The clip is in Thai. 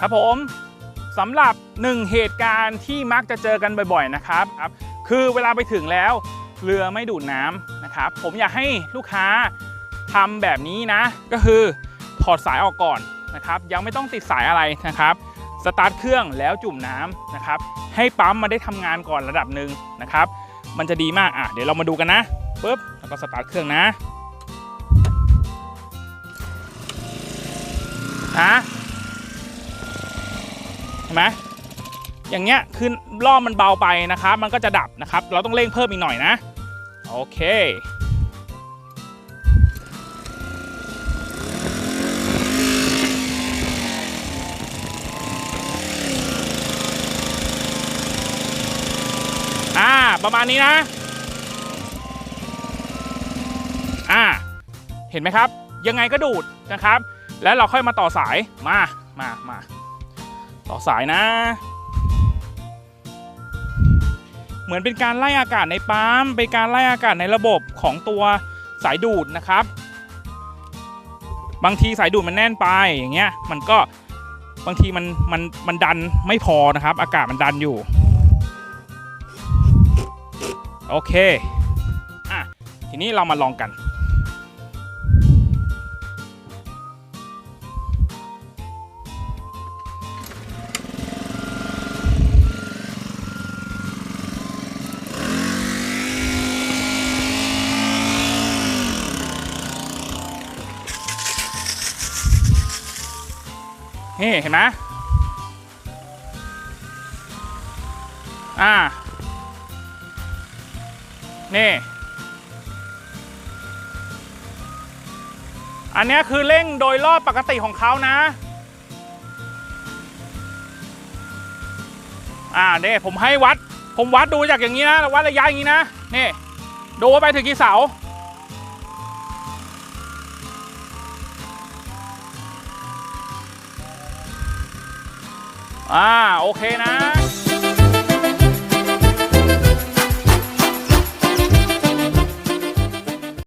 ครับผมสำหรับหนึ่งเหตุการณ์ที่มักจะเจอกันบ่อยๆนะครับครับ คือเวลาไปถึงแล้วเรือไม่ดูดน้ำนะครับ ผมอยากให้ลูกค้าทำแบบนี้นะ ก็คือถอดสายออกก่อนนะครับ ยังไม่ต้องติดสายอะไรนะครับสตาร์ทเครื่องแล้วจุ่มน้ำนะครับ ให้ปั๊มมาได้ทำงานก่อนระดับหนึ่งนะครับ มันจะดีมากอะเดี๋ยวเรามาดูกันนะปุ๊บแล้วก็สตาร์ทเครื่องนะนะ เห็นไหมอย่างเงี้ยคือรอมันเบาไปนะครับ มันก็จะดับนะครับ เราต้องเร่งเพิ่มอีกหน่อยนะ โอเคอ่าประมาณนี้นะ อ่า เห็นไหมครับ ยังไงก็ดูดนะครับ แล้วเราค่อยมาต่อสายมามามา ต่อสายนะ เหมือนเป็นการไล่อากาศในปั๊มเป็นการไล่อากาศในระบบของตัวสายดูดนะครับ บางทีสายดูดมันแน่นไปอย่างเงี้ยมันก็บางทีมันมันมันดันไม่พอนะครับ อากาศมันดันอยู่ โอเคอะทีนี้เรามาลองกัน นี่เห็นไหมอ่า นี่ อันนี้คือเร่งโดยรอบปกติของเขานะ อ่าเนี่ผมให้วัด ผมวัดดูจากอย่างนี้นะ วัดระยะอย่างนี้นะ นี่ ดูว่าไปถึงกี่เสา อ่าโอเคนะ